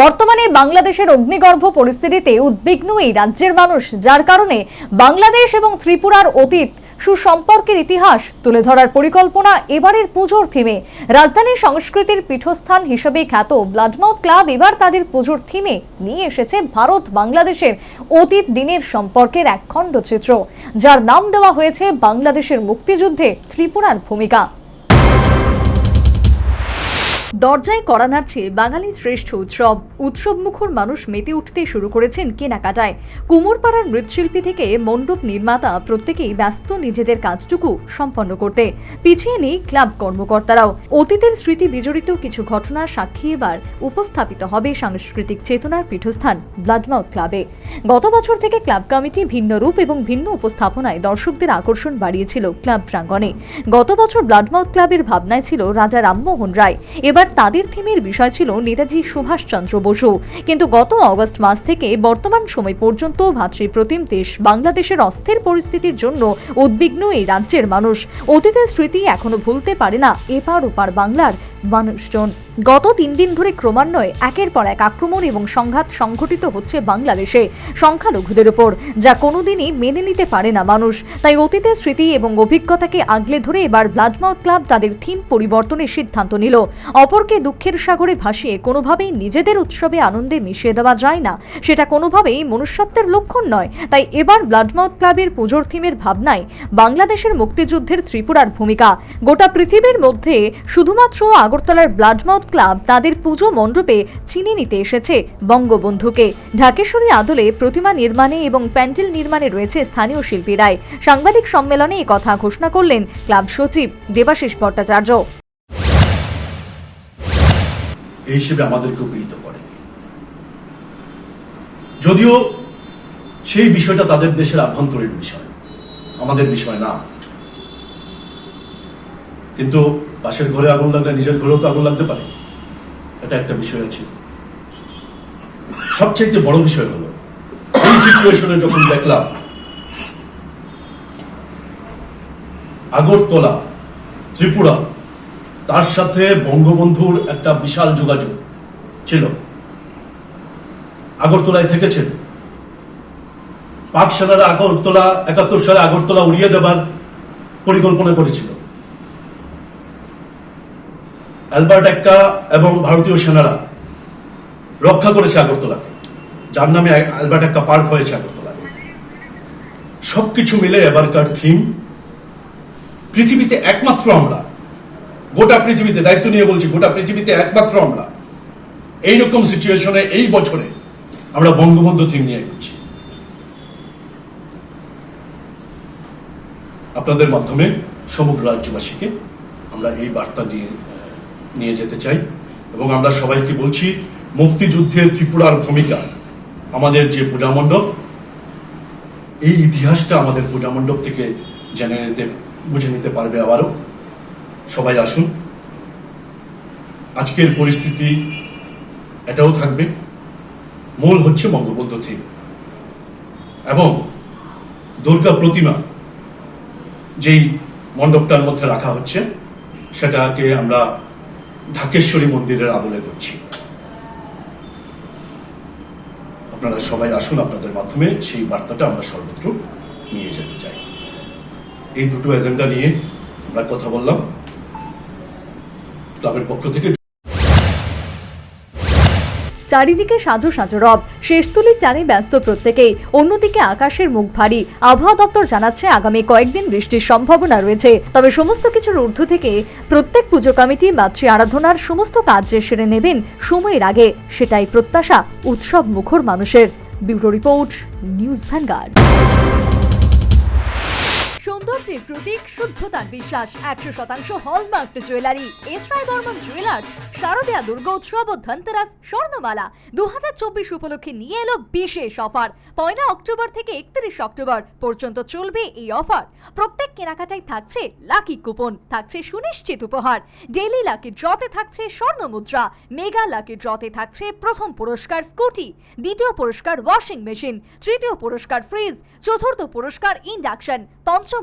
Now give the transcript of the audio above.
বর্তমানে বাংলাদেশের অগ্নিগর্ভ পরিস্থিতিতে উদ্বিগ্ন এই রাজ্যের মানুষ, যার কারণে বাংলাদেশ এবং ত্রিপুরার অতীত, সুসম্পর্কের ইতিহাস তুলে ধরার পরিকল্পনা এবারের পুজোর থিমে। রাজধানীর সংস্কৃতির পীঠস্থান হিসেবে খ্যাত ব্লাডমাউথ ক্লাব এবার তাদের পুজোর থিমে নিয়ে এসেছে ভারত বাংলাদেশের অতীত দিনের সম্পর্কের এক খণ্ডচিত্র যার নাম দেওয়া হয়েছে বাংলাদেশের মুক্তিযুদ্ধে ত্রিপুরার ভূমিকা। দরজায় করা নাড়ছে বাঙালি শ্রেষ্ঠ উৎসব। উৎসব মুখর মানুষ মেতে উঠতে শুরু করেছেন কেনাকাটায়। কুমোরপাড়ার মৃৎশিল্পী থেকে মণ্ডপ নির্মাতা প্রত্যেকেই ব্যস্ত নিজেদের কাজটুকু সম্পন্ন করতে। পিছিয়ে নেই ক্লাব কর্মকর্তারাও। অতীতের স্মৃতি বিজড়িত কিছু ঘটনার সাক্ষী এবার উপস্থাপিত হবে সাংস্কৃতিক চেতনার পীঠস্থান ব্লাডমাউথ ক্লাবে। গত বছর থেকে ক্লাব কমিটি ভিন্ন রূপ এবং ভিন্ন উপস্থাপনায় দর্শকদের আকর্ষণ বাড়িয়েছিল ক্লাব প্রাঙ্গণে। গত বছর ব্লাডমাউথ ক্লাবের ভাবনায় ছিল রাজা রামমোহন রায়। এবার তাদের থিমের বিষয় ছিল নেতাজি সুভাষচন্দ্র বসু। কিন্তু গত অগস্ট মাস থেকে বর্তমান সময় পর্যন্ত ভাতৃপ্রতিম দেশ বাংলাদেশের অস্থির পরিস্থিতির জন্য উদ্বিগ্ন এই রাজ্যের মানুষ। অতীতের স্মৃতি এখনও ভুলতে পারে না এপার ওপার বাংলার মানুষজন। গত তিন দিন ধরে ক্রমান্বয়ে একের পর এক আক্রমণ এবং সংঘাত সংঘটিত হচ্ছে বাংলাদেশে সংখ্যালঘুদের উপর, যা কোনোদিনই মেনে নিতে পারে না মানুষ। তাই অতীতের স্মৃতি এবং অভিজ্ঞতাকে আগলে ধরে এবার ব্লাডমাউথ ক্লাব তাদের থিম পরিবর্তনের সিদ্ধান্ত নিল। অপরকে দুঃখের সাগরে ভাসিয়ে কোনোভাবেই নিজেদের উৎসবে আনন্দে মিশিয়ে দেওয়া যায় না। সেটা কোনোভাবেই মনুষ্যত্বের লক্ষণ নয়। তাই এবার ব্লাডমাউথ ক্লাবের পুজোর থিমের ভাবনায় বাংলাদেশের মুক্তিযুদ্ধের ত্রিপুরার ভূমিকা। গোটা পৃথিবীর মধ্যে শুধুমাত্র আগরতলার ব্লাডমাউথ ক্লাব তাদের পুজো মণ্ডপে চিনে নিতে এসেছে বঙ্গবন্ধুকে। ঢাকেশ্বরী আদলে প্রতিমা নির্মাণে এবং প্যান্ডেল নির্মাণে রয়েছে স্থানীয় শিল্পীরাই। সাংবাদিক সম্মেলনে কথা ঘোষণা করলেন ক্লাব সচিব দেবাশিস ভট্টাচার্য। এই হিসেবে আমাদেরকেও গৃহীত করে। যদিও সেই বিষয়টা তাদের দেশের আভ্যন্তরীণ বিষয়, আমাদের বিষয় না। কিন্তু পাশের ঘরে আগুন লাগলে নিজের ঘরেও তো আগুন লাগতে পারে। এটা একটা বিষয় আছে। সবচেয়ে বড় বিষয় হলো, এই সিচুয়েশনে যখন দেখলাম, আগরতলা, ত্রিপুরা তার সাথে বঙ্গবন্ধুর একটা বিশাল যোগাযোগ ছিল। আগরতলায় থেকেছেন। পাক সেনারা আগরতলা, একাত্তর সালে আগরতলা উড়িয়ে দেবার পরিকল্পনা করেছিল। অ্যালবার্ট এক্কা এবং ভারতীয় সেনারা রক্ষা করেছে আগরতলাকে। যার নামে অ্যালবার্ট এক্কা পার্ক হয়েছে আগরতলায় সবকিছু মিলে এবারকার থিম, পৃথিবীতে একমাত্র আমরা গোটা পৃথিবীতে দায়িত্ব নিয়ে বলছি, গোটা পৃথিবীতে একমাত্র আমরা। এইরকম সিচুয়েশনে এই বছরে আমরা বঙ্গবন্ধু থিম নিয়ে এগোচ্ছি। আপনাদের মাধ্যমে সমগ্র রাজ্যবাসীকে আমরা এই বার্তা নিয়ে নিয়ে যেতে চাই এবং আমরা সবাইকে বলছি মুক্তিযুদ্ধের ত্রিপুরার ভূমিকা, আমাদের যে পূজা মণ্ডপ এই ইতিহাসটা আমাদের পূজা মণ্ডপ থেকে জেনে নিতে, বুঝে নিতে পারবে আবারও। সবাই আসুন। আজকের পরিস্থিতি এটাও থাকবে। মূল হচ্ছে বঙ্গবন্ধু থিম। এবং দুর্গা প্রতিমা যেই মণ্ডপটার মধ্যে রাখা হচ্ছে, সেটাকে আমরা ঢাকেশ্বরী মন্দিরের আদলে করছি। আপনারা সবাই আসুন, আপনাদের মাধ্যমে সেই বার্তাটা আমরা সর্বত্র নিয়ে যেতে চাই। এই দুটো এজেন্ডা নিয়ে আমরা কথা বললাম। ক্লাবের পক্ষ থেকে চারিদিকে সাজো সাজো রব। শেষতুলির টানে ব্যস্ত প্রত্যেকেই। অন্যদিকে আকাশের মুখ ভারী। আবহাওয়া দপ্তর জানাচ্ছে, আগামী কয়েকদিন বৃষ্টির সম্ভাবনা রয়েছে। তবে সমস্ত কিছুর ঊর্ধ্ব থেকে প্রত্যেক পুজো কমিটি মাতৃ আরাধনার সমস্ত কাজ যে সেরে নেবেন সময়ের আগে। সেটাই প্রত্যাশা উৎসব মুখর মানুষের। Bureau report, news vanguard. সৌন্দর্যের প্রতীক শুদ্ধতার বিশ্বাস, একশো শতাংশ hallmark jewellery. S Roy Barman jewellers, শারদীয়া দুর্গোৎসব ও ধনতেরাস স্বর্ণমালা দু উপলক্ষে নিয়ে এলো বিশেষ অফার। পয়লা অক্টোবর থেকে একত্রিশ অক্টোবর পর্যন্ত চলবে এই অফার। প্রত্যেক কেনাকাটায় থাকছে লাকি কুপন, থাকছে সুনিশ্চিত উপহার। ডেইলি লাকি ড্রতে থাকছে স্বর্ণ মুদ্রা মেগা লাকি ড্রতে থাকছে প্রথম পুরস্কার স্কুটি, দ্বিতীয় পুরস্কার ওয়াশিং মেশিন, তৃতীয় পুরস্কার ফ্রিজ, চতুর্থ পুরস্কার ইন্ডাকশন, পঞ্চম